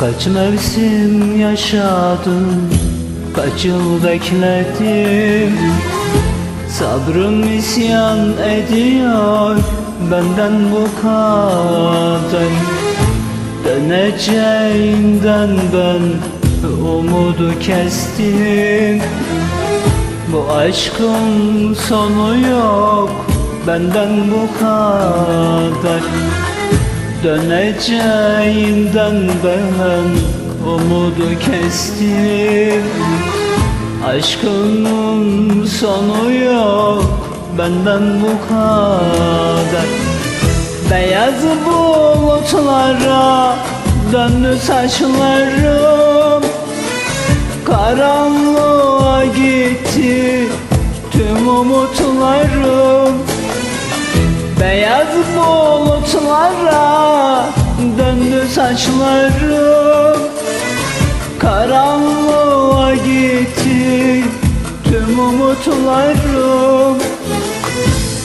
Kaç mevsim yaşadım Kaç yıl bekledim? Sabrım isyan ediyor Benden bu kadar. Döneceğinden ben Umudu kestim. Bu aşkın sonu yok Benden bu kadar Döneceğinden ben umudu kestim. Aşkının sonu yok benden bu kadar. Beyaz bulutlara döndü saçlarım. Karanlığa gitti tüm umutlarım. Beyaz bulutlara saçlarım Karanlığa gitti. Tüm umutlarım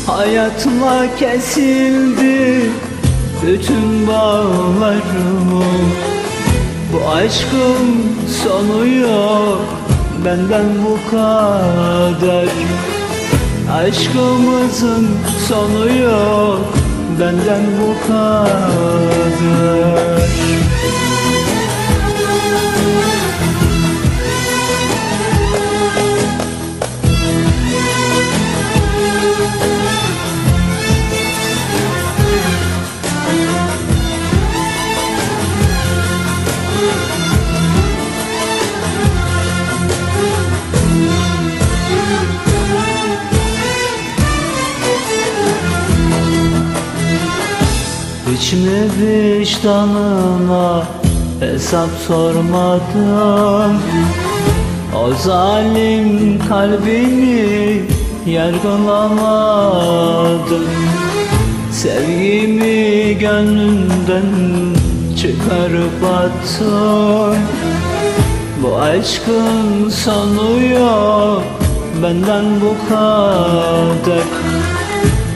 Hayatla kesildi. Bütün bağlarım Bu aşkın sonu yok. Benden bu kadar. Aşkımızın sonu yok benden bu kadar Hiç mi vicdanına hesap sormadım. O zalim kalbini yargılamadım. Sevgimi gönlümden çıkarıp attım. Bu aşkın sonu yok benden bu kadar.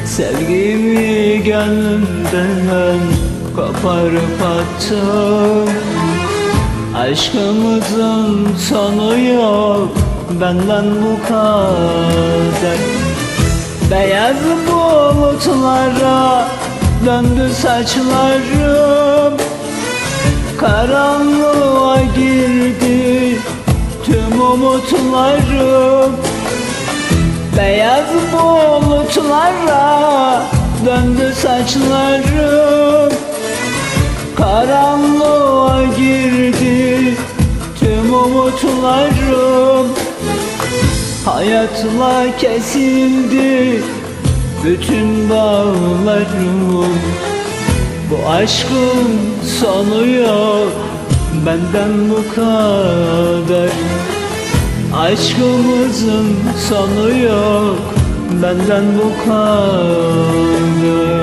Sevgimi gönlümden koparıp attım Aşkımızın sonu yok benden bu kadar. Beyaz bulutlara döndü saçlarım. Karanlığa girdi tüm umutlarım. Beyaz bulutlara döndü saçlarım. Karanlığa girdi tüm umutlarım. Hayatla kesildi bütün bağlarım. Bu aşkın sonu yok benden bu kadar. Aşkımızın sonu yok 荡然无愧